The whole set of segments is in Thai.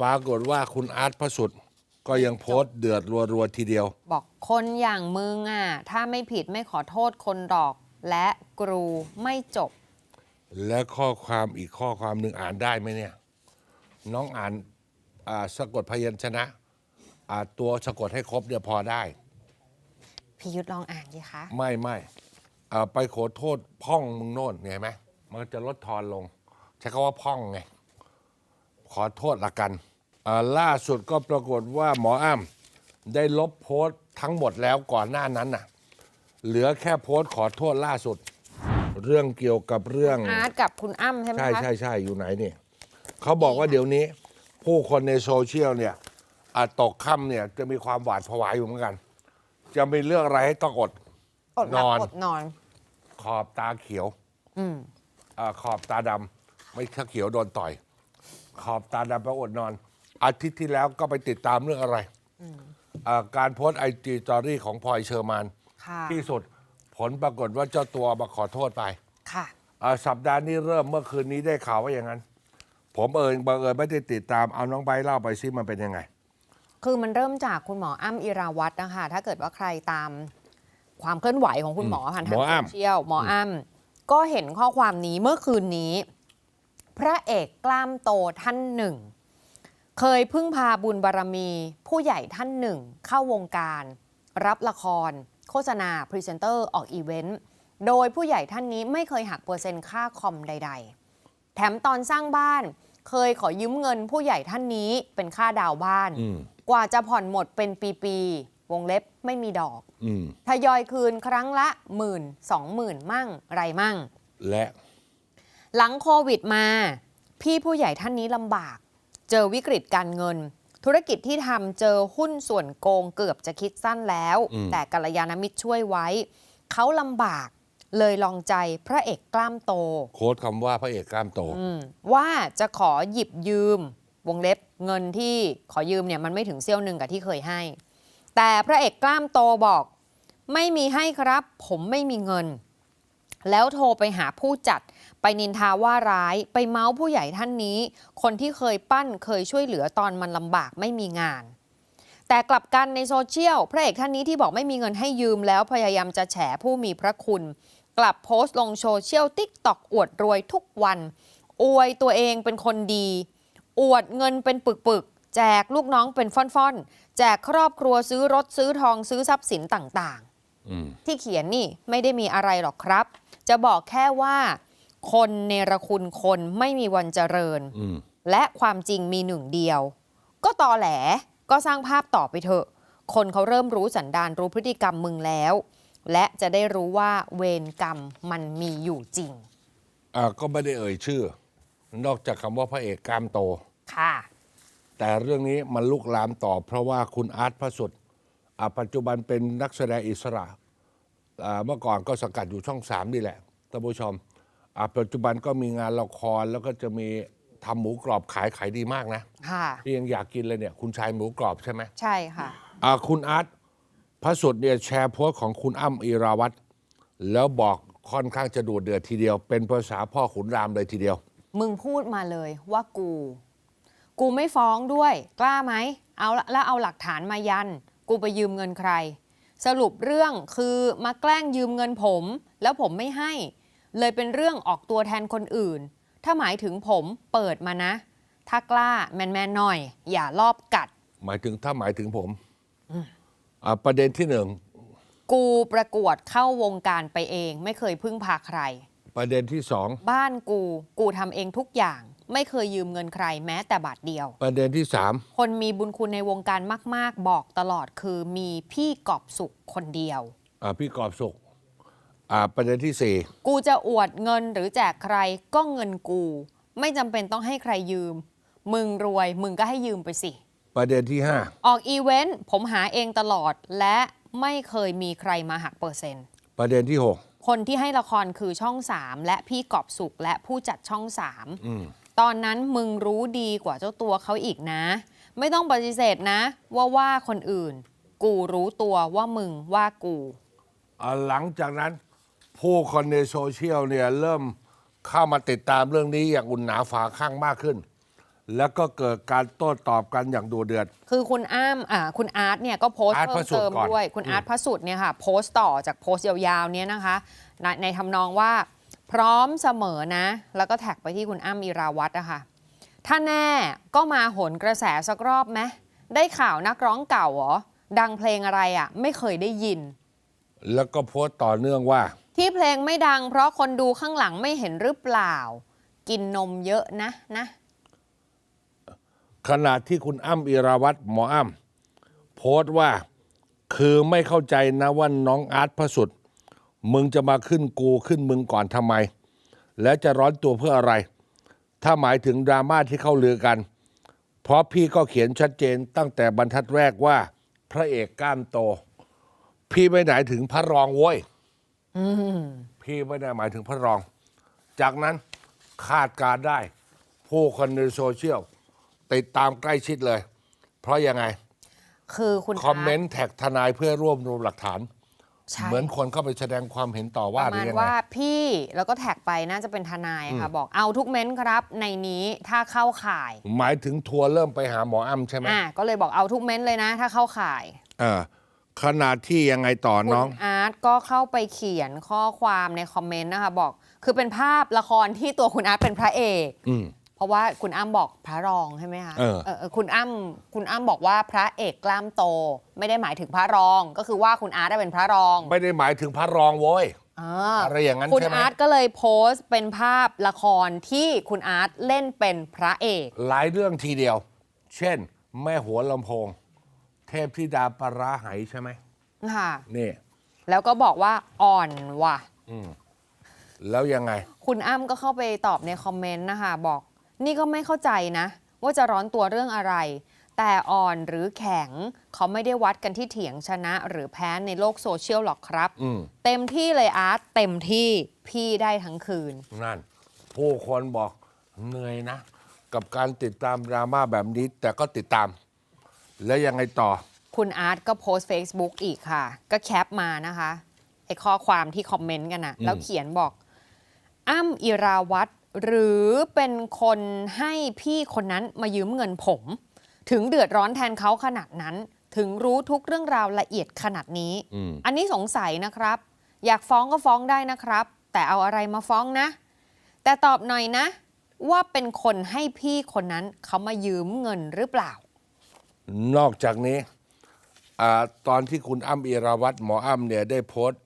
ปรากฏว่าคุณอาร์ตพระสุดก็ยังโพสต์เดือดรัวๆทีเดียว บอกคนอย่างมึงอะ ถ้าไม่ผิดไม่ขอโทษคนหรอก และกรูไม่จบ และข้อความอีกข้อความหนึ่งอ่านได้ไหมเนี่ย น้องอ่านอ่าสะกดพยัญชนะอ่าตัวสะกดให้ครบเนี่ยพอได้ พี่ยุทธลองอ่านดิคะไม่ไม่อ่าไปขอโทษพ่องมึงโน่นเห็นไหมมันจะลดทอนลง ใช้คำว่าพ่องไง ขอโทษละกันอ่าล่าสุดก็ปรากฏว่าหมออ้ำได้ลบโพสต์ทั้งหมดแล้วก่อนหน้านั้นน่ะ เหลือแค่โพสต์ขอโทษล่าสุด เรื่องเกี่ยวกับเรื่องอาร์ตกับคุณอ้ำใช่ไหมใช่คะใช่ใช่อยู่ไหนนี่เขาบอกว่าเดี๋ยวนี้ ผู้คนในโซเชียลเนี่ยอาจตกค่ำเนี่ยจะมีความหวาดผวาอยู่เหมือนกัน จะมีเรื่องอะไรให้ต้องอดอดหลับนอนอดนอน ขอบตาเขียวอืมอาขอบตาดำไม่ถ้าเขียวโดนต่อย ขอบตาดำไปอดนอน อาทิตย์ที่แล้วก็ไปติดตามเรื่องอะไรอาการโพสไอจีตอรี่ของพลอยเชอร์มาน ค่ะที่สุดผลปรากฏว่าเจ้าตัวมาขอโทษไปค่ะ อ่าสัปดาห์นี้เริ่มเมื่อคืนนี้ได้ข่าวว่าอย่างนั้น ผมเอิญบังเอิญไม่ได้ติดตามเอาน้องใบร์ทเล่าไปซิมันเป็นยังไง คือมันเริ่มจากคุณหมออ้ำอิราวัตรนะคะ ถ้าเกิดว่าใครตามความเคลื่อนไหวของคุณหมอผ่านหทามงออ้ำโซเชียลหมออ้ำก็เห็นข้อความนี้เมื่อคืนนี้ พระเอกกล้ามโตท่านหนึ่ง เคยพึ่งพาบุญบารมีผู้ใหญ่ท่านหนึ่ง เข้าวงการ รับละคร โฆษณา พรีเซนเตอร์ออกอีเวนต์โดยผู้ใหญ่ท่านนี้ไม่เคยหักเปอร์เซ็นต์ค่าคอมใด ๆ แถมตอนสร้างบ้าน เคยขอยืมเงินผู้ใหญ่ท่านนี้เป็นค่าดาวน์บ้านอืมกว่าจะผ่อนหมดเป็นปีๆวงเล็บไม่มีดอกอืมทยอยคืนครั้งละหมื่นสองหมื่นมั่งไรมั่ง และ หลังโควิดมา พี่ผู้ใหญ่ท่านนี้ลำบาก เจอวิกฤตการเงิน ธุรกิจที่ทำเจอหุ้นส่วนโกงเกือบจะคิดสั้นแล้ว แต่กัลยาณมิตรช่วยไว้ เขาลำบากเลยลองใจพระเอกกล้ามโต โค้ดคำว่าพระเอกกล้ามโตอืมว่าจะขอหยิบยืม วงเล็บเงินที่ขอยืมเนี่ยมันไม่ถึงเซี่ยวหนึ่งกับที่เคยให้ แต่พระเอกกล้ามโตบอก ไม่มีให้ครับ ผมไม่มีเงิน แล้วโทรไปหาผู้จัด ไปนินทาว่าร้ายไปเมาส์ผู้ใหญ่ท่านนี้ คนที่เคยปั้นเคยช่วยเหลือตอนมันลำบากไม่มีงาน แต่กลับกันในโซเชียลพระเอกท่านนี้ที่บอกไม่มีเงินให้ยืมแล้วพยายามจะแฉผู้มีพระคุณ กลับโพสต์ลงโซเชียลติ๊กตอกอวดรวยทุกวัน อวยตัวเองเป็นคนดี อวดเงินเป็นปึกๆแจกลูกน้องเป็นฟ่อนๆแจกครอบครัวซื้อรถซื้อทองซื้อทรัพย์สินต่างๆอืมที่เขียนนี่ไม่ได้มีอะไรหรอกครับ จะบอกแค่ว่า คนเนรคุณคนไม่มีวันเจริญอืมและความจริงมีหนึ่งเดียว ก็ตอแหลก็สร้างภาพต่อไปเถอะ คนเขาเริ่มรู้สันดานรู้พฤติกรรมมึงแล้ว และจะได้รู้ว่าเวรกรรมมันมีอยู่จริง อ่าก็ไม่ได้เอ่ยชื่อ นอกจากคำว่าพระเอกกล้ามโต ค่ะ แต่เรื่องนี้มันลุกลามต่อ เพราะว่าคุณอาร์ตพระสุดอ่าปัจจุบันเป็นนักแสดงอิสระอ่าเมื่อก่อนก็สังกัดอยู่ช่องสามนี่แหละท่านผู้ชม อ่าปัจจุบันก็มีงานละครแล้วก็จะมีทำหมูกรอบขายขายดีมากนะค่ะ ที่ยังอยากกินเลยเนี่ย คุณชายหมูกรอบใช่ไหม ใช่ค่ะ อ่าคุณอาร์ตพระสุดเนี่ยแชร์โพสต์ของคุณอ้ำอิราวัตรแล้วบอกค่อนข้างจะดูเดือดทีเดียว เป็นภาษาพ่อขุนรามเลยทีเดียว มึงพูดมาเลยว่ากู กูไม่ฟ้องด้วย กล้าไหม เอาละแล้วเอาหลักฐานมายัน กูไปยืมเงินใคร สรุปเรื่องคือมาแกล้งยืมเงินผม แล้วผมไม่ให้ เลยเป็นเรื่องออกตัวแทนคนอื่น ถ้าหมายถึงผมเปิดมานะ ถ้ากล้าแมนๆหน่อย อย่ารอบกัด หมายถึงถ้าหมายถึงผมอ่าประเด็นที่หนึ่งกูประกวดเข้าวงการไปเอง ไม่เคยพึ่งพาใคร ประเด็นที่สองบ้านกู กูทำเองทุกอย่าง ไม่เคยยืมเงินใครแม้แต่บาทเดียว ประเด็นที่สามคนมีบุญคุณในวงการมาก ๆ บอกตลอดคือมีพี่กอบสุขคนเดียว อ่าพี่กอบสุข อ่าประเด็นที่สี่กูจะอวดเงินหรือแจกใครก็เงินกู ไม่จำเป็นต้องให้ใครยืม มึงรวยมึงก็ให้ยืมไปสิ ประเด็นที่ห้าออกอีเวนต์ผมหาเองตลอดและไม่เคยมีใครมาหักเปอร์เซ็นต์ ประเด็นที่หกคนที่ให้ละครคือช่อง3และพี่กอบสุขและผู้จัดช่องอืม3ตอนนั้นมึงรู้ดีกว่าเจ้าตัวเขาอีกนะ ไม่ต้องปฏิเสธนะ ว่าว่าคนอื่น กูรู้ตัวว่ามึงว่ากู อ่าหลังจากนั้น ผู้คนในโซเชียลเนี่ยเริ่มเข้ามาติดตามเรื่องนี้อย่างอุ่นหนาฝาข้างมากขึ้น แล้วก็เกิดการโต้ตอบกันอย่างดูเดือด คือคุณอ้ามอ่าคุณอาร์ตเนี่ยก็โพสต์อาร์ตเพิ่พระมสุทธิ์เติมก่อนด้วย คุณอืมอาร์ตพระสุดเนี่ยค่ะโพสต์ต่อจากโพสต์ยาวๆเนี่ยนะคะในในทำนองว่าพร้อมเสมอนะ แล้วก็แท็กไปที่คุณอ้ำอิราวัตรอะค่ะถ้าแน่ก็มาโหนกระแสสักรอบไหมได้ข่าวนักร้องเก่าเหรอ ดังเพลงอะไรอะไม่เคยได้ยิน แล้วก็โพสต์ต่อเนื่องว่า ที่เพลงไม่ดัง เพราะคนดูข้างหลังไม่เห็นหรือเปล่า กินนมเยอะนะนะ ขณะที่คุณอ้ำอิราวัตรหมออ้ำโพสต์ว่าคือไม่เข้าใจนะว่าน้องอาร์ตพระสุด มึงจะมาขึ้นกูขึ้นมึงก่อนทำไม แล้วจะร้อนตัวเพื่ออะไร ถ้าหมายถึงดราม่าที่เข้าลือกัน เพราะพี่ก็เขียนชัดเจนตั้งแต่บรรทัดแรกว่า พระเอกกล้ามโต พี่ไม่หมายถึงพระรองโว้ยพี่ไม่ได้หมายถึงพระรอง จากนั้นคาดการณ์ได้ ผู้คนในโซเชียลติดตามใกล้ชิดเลย เพราะยังไง คือคุณคอมเมนต์แท็กทนายเพื่อรวบรวมหลักฐานใช่เหมือนคนเข้าไปแสดงความเห็นต่อปว่าระหรืมาณอยังไงว่าพี่แล้วก็แท็กไปน่าจะเป็นทนายค่ะบอกเอาทุกเม้นต์ครับ ในนี้ถ้าเข้าข่าย หมายถึงทัวร์เริ่มไปหาหมออ้ำใช่ไหมอ่าก็เลยบอกเอาทุกเม้นต์เลยนะ ถ้าเข้าข่าย เออ ขนาดที่ยังไงต่อคุน้องณอาร์ตก็เข้าไปเขียนข้อความในคอมเมนต์นะคะ บอก คือเป็นภาพละครที่ตัวคุณอาร์ตเป็นพระเอกอืม เพราะว่าคุณอ้ำบอกพระรองใช่ไหมคะเออ เออคุณอ้ำคุณอ้ำบอกว่าพระเอกกล้ามโต ไม่ได้หมายถึงพระรอง ก็คือว่าคุณอาร์ตเป็นพระรองไม่ได้หมายถึงพระรองโว้ย อ่าอะไรอย่างนั้นคุณใช่ไหมอาร์ตก็เลยโพสต์เป็นภาพละครที่คุณอาร์ตเล่นเป็นพระเอก หลายเรื่องทีเดียว เช่น แม่หัวลำโพง เทพธิดาปลาร้าไหใช่ไหมค่ะ นี่แล้วก็บอกว่าอ่อนว่ะแล้วยังไง คุณอ้ำก็เข้าไปตอบในคอมเมนต์นะคะ บอก นี่ก็ไม่เข้าใจนะ ว่าจะร้อนตัวเรื่องอะไร แต่อ่อนหรือแข็ง เขาไม่ได้วัดกันที่เถียงชนะหรือแพ้ในโลกโซเชียลหรอกครับ อืมเต็มที่เลยอาร์ตเต็มที่พี่ได้ทั้งคืน นั่น ผู้คนบอกเหนื่อยนะ กับการติดตามดราม่าแบบนี้ แต่ก็ติดตาม แล้วยังไงต่อ คุณอาร์ตก็โพสต์ Facebook อีกค่ะ ก็แคปมานะคะไอ้ข้อความที่คอมเมนต์กันนะแล้วเขียนบอก อ้ำอิราวัตรหรือเป็นคนให้พี่คนนั้นมายืมเงินผม ถึงเดือดร้อนแทนเขาขนาดนั้น ถึงรู้ทุกเรื่องราวละเอียดขนาดนี้ อืม อันนี้สงสัยนะครับ อยากฟ้องก็ฟ้องได้นะครับ แต่เอาอะไรมาฟ้องนะ แต่ตอบหน่อยนะ ว่าเป็นคนให้พี่คนนั้นเขามายืมเงินหรือเปล่า นอกจากนี้อาตอนที่คุณอ้ำอิราวัตรหมออ้ำเนี่ยได้โพสต์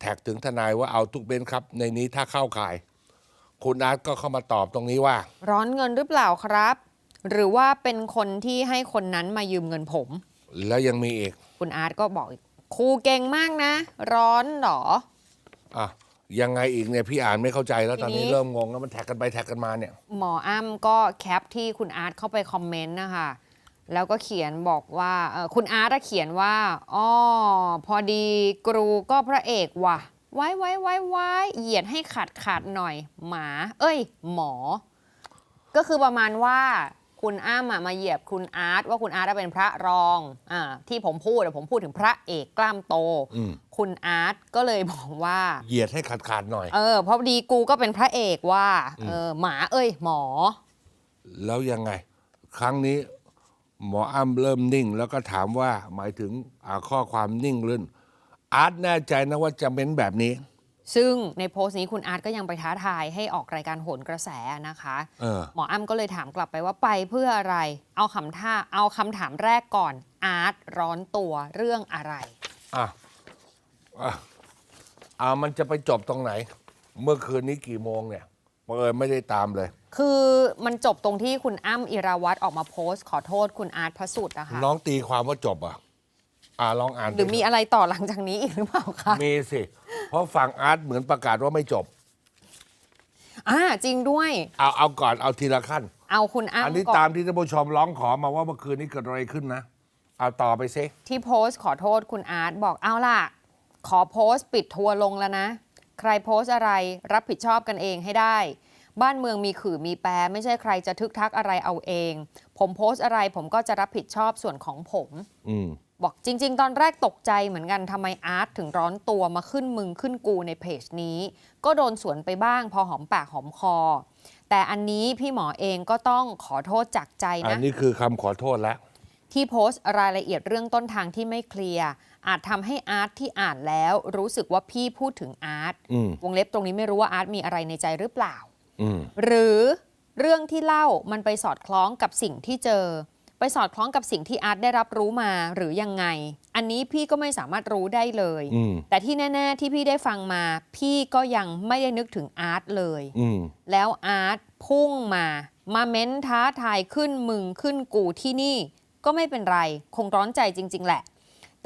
แท็กถึงทนายว่าเอาทุกเบนครับ ในนี้ถ้าเข้าข่าย คุณอาร์ตก็เข้ามาตอบตรงนี้ว่า ร้อนเงินหรือเปล่าครับ หรือว่าเป็นคนที่ให้คนนั้นมายืมเงินผม แล้วยังมีอีก คุณอาร์ตก็บอกอีกครูเก่งมากนะ ร้อนเหรออะยังไงอีกเนี่ยพี่อ่านไม่เข้าใจแล้วตอนนี้ทีนี้เริ่มงงแล้วมันแท็กกันไปแท็กกันมาเนี่ย หมออ้ำก็แคปที่คุณอาร์ตเข้าไปคอมเมนต์นะคะ แล้วก็เขียนบอกว่าเอ่อคุณอาร์ตอะเขียนว่าอ๋อพอดีกรูก็พระเอกว่ะ ไว้ไว้ไว้ไว้เหยียดให้ขาดขาดหน่อย หมา เอ้ย หมอ ก็คือประมาณว่าคุณอ้ำอะมาเหยียบคุณอาร์ตว่าคุณอาร์ตอะเป็นพระรองอ่าที่ผมพูดอะผมพูดถึงพระเอกกล้ามโตอืมคุณอาร์ตก็เลยบอกว่า เหยียดให้ขาดขาดๆหน่อย เออเพราะดีกูก็เป็นพระเอกว่าเออหมาเอ้ย หมอ แล้วยังไง ครั้งนี้ หมออ้ำเริ่มนิ่ง แล้วก็ถามว่าหมายถึงอ่าข้อความนิ่งลื่นอาร์ตแน่ใจนะว่าจะเม้นแบบนี้ ซึ่งในโพสต์นี้คุณอาร์ตก็ยังไปท้าทายให้ออกรายการโหนกระแสนะคะเออหมออ้ำก็เลยถามกลับไปว่าไปเพื่ออะไร เอาคำท่าเอาคำถามแรกก่อนอาร์ตร้อนตัวเรื่องอะไรอะอะอ่ามันจะไปจบตรงไหน เมื่อคืนนี้กี่โมงเนี่ย เปิดไม่ได้ตามเลย คือมันจบตรงที่คุณอ้ำอิราวัตรออกมาโพสต์ ขอโทษคุณอาร์ตพระสุดนะคะน้องตีความว่าจบอะอ่าลองอ่านหรือมีอะไรต่อหลังจากนี้อีกหรือเปล่าคะมีสิ เพราะฝั่งอาร์ตเหมือนประกาศว่าไม่จบ อ่าจริงด้วย เอาเอาก่อนเอาทีละขั้น เอาคุณอ้ำอันนี้ก่อนตามที่ท่านผู้ชมร้องขอมาว่าเมื่อคืนนี้เกิดอะไรขึ้นนะ เอาต่อไปซิที่โพสต์ขอโทษคุณอาร์ตบอกเอาล่ะ ขอโพสต์ปิดทัวร์ลงแล้วนะ ใครโพสต์อะไรรับผิดชอบกันเองให้ได้ บ้านเมืองมีขื่อมีแปรไม่ใช่ใครจะทึกทักอะไรเอาเอง ผมโพสต์อะไรผมก็จะรับผิดชอบส่วนของผมอืมบอกจริง ๆ ตอนแรกตกใจเหมือนกันทำไมอาร์ตถึงร้อนตัวมาขึ้นมึงขึ้นกูในเพจนี้ ก็โดนสวนไปบ้าง พอหอมปากหอมคอ แต่อันนี้พี่หมอเองก็ต้องขอโทษจากใจอันนะนี้คือคำขอโทษแล้วที่โพสต์รายละเอียดเรื่องต้นทางที่ไม่เคลียร์ อาจทำให้อาร์ตที่อ่านแล้วรู้สึกว่าพี่พูดถึงอาร์ตอืมวงเล็บตรงนี้ไม่รู้ว่าอาร์ตมีอะไรในใจหรือเปล่าอืมหรือเรื่องที่เล่ามันไปสอดคล้องกับสิ่งที่เจอ ไปสอดคล้องกับสิ่งที่อาร์ตได้รับรู้มาหรือยังไง อันนี้พี่ก็ไม่สามารถรู้ได้เลยอืมแต่ที่แน่ ๆ ที่พี่ได้ฟังมา พี่ก็ยังไม่ได้นึกถึงอาร์ตเลยอืมแล้วอาร์ตพุ่งมา มาเม้นท้าทายขึ้นมึงขึ้นกูที่นี่ ก็ไม่เป็นไร คงร้อนใจจริง ๆ แหละ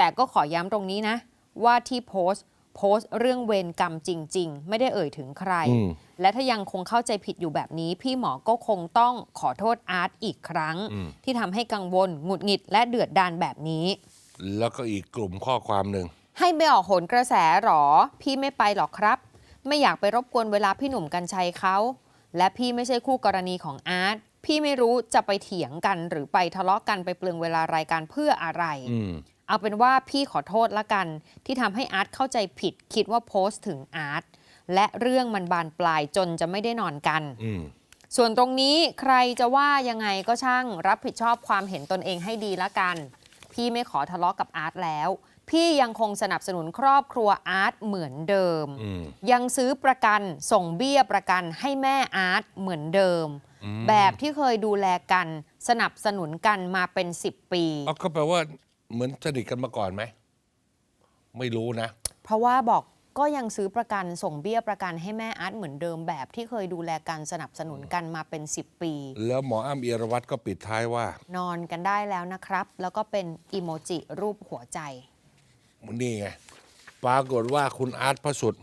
แต่ก็ขอย้ำตรงนี้นะ ว่าที่โพสต์โพสต์เรื่องเวรกรรมจริง ๆ ไม่ได้เอ่ยถึงใครอืมและถ้ายังคงเข้าใจผิดอยู่แบบนี้ พี่หมอก็คงต้องขอโทษอาร์ตอีกครั้งอืมที่ทำให้กังวลหงุดหงิดและเดือดดานแบบนี้ แล้วก็อีกกลุ่มข้อความหนึ่งให้ไปออกโหนกระแสหรอ พี่ไม่ไปหรอกครับ ไม่อยากไปรบกวนเวลาพี่หนุ่มกัญชัยเขาและพี่ไม่ใช่คู่กรณีของอาร์ตพี่ไม่รู้จะไปเถียงกันหรือไปทะเลาะกันไปเปลืองเวลารายการเพื่ออะไรอืม เอาเป็นว่าพี่ขอโทษละกัน ที่ทำให้อาร์ตเข้าใจผิด คิดว่าโพสต์ถึงอาร์ตและเรื่องมันบานปลายจนจะไม่ได้นอนกัน อืม ส่วนตรงนี้ใครจะว่ายังไงก็ช่างรับผิดชอบความเห็นตนเองให้ดีละกัน พี่ไม่ขอทะเลาะกับอาร์ตแล้ว พี่ยังคงสนับสนุนครอบครัวอาร์ตเหมือนเดิม อืม ยังซื้อประกันส่งเบี้ยประกันให้แม่อาร์ตเหมือนเดิมอืมแบบที่เคยดูแลกัน สนับสนุนกันมาเป็น 10 ปีเอาก็แปลว่า เหมือนสนิทกันมาก่อนไหม ไม่รู้นะ เพราะว่าบอกก็ยังซื้อประกันส่งเบี้ยประกันให้แม่อาร์ตเหมือนเดิมแบบที่เคยดูแลกันสนับสนุนกันมาเป็น 10 ปี แล้วหมออ้ำเอียรวัตรก็ปิดท้ายว่า นอนกันได้แล้วนะครับ แล้วก็เป็นอีโมจิรูปหัวใจ นี่ไง ปรากฏว่าคุณอาร์ตพระสุด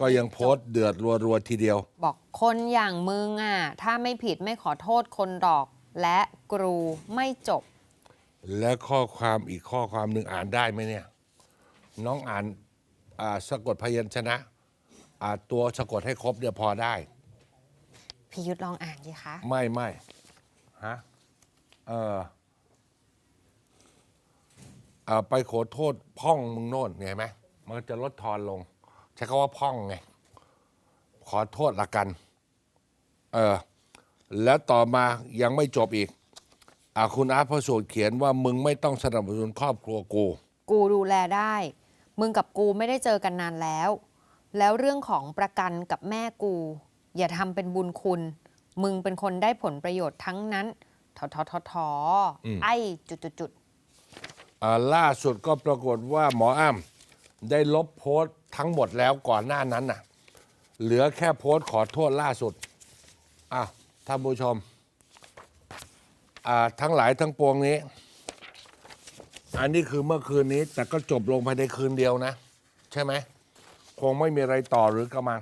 ก็ยังโพสต์เดือดรัวๆทีเดียว บอกคนอย่างมึงอะถ้าไม่ผิดไม่ขอโทษคนหรอก และกรูไม่จบ และข้อความอีกข้อความหนึ่งอ่านได้ไหมเนี่ย น้องอ่านอ่าสะกดพยัญชนะอ่าตัวสะกดให้ครบเนี่ยพอได้ พี่ยุทธลองอ่านดิคะไม่ไม่ฮะเออเอ่อไปขอโทษพ่องมึงโน่นเห็นไหมมันก็จะลดทอนลง ใช้คำว่าพ่องไง ขอโทษละกัน เออ แล้วต่อมายังไม่จบอีก อาคุณอาร์ตพระสูตรเขียนว่ามึงไม่ต้องสนับสนุนครอบครัวกู กูดูแลได้ มึงกับกูไม่ได้เจอกันนานแล้ว แล้วเรื่องของประกันกับแม่กู อย่าทำเป็นบุญคุณ มึงเป็นคนได้ผลประโยชน์ทั้งนั้นทอทอทอทออืมไอ้จุดจุดจุดอ่าล่าสุดก็ปรากฏว่าหมออ้ำได้ลบโพสต์ทั้งหมดแล้วก่อนหน้านั้นน่ะ เหลือแค่โพสต์ขอโทษล่าสุดอะท่านผู้ชมอ่า ทั้งหลายทั้งปวงนี้ อันนี้คือเมื่อคืนนี้ แต่ก็จบลงภายในคืนเดียวนะ ใช่ไหม คงไม่มีอะไรต่อหรือกระมัง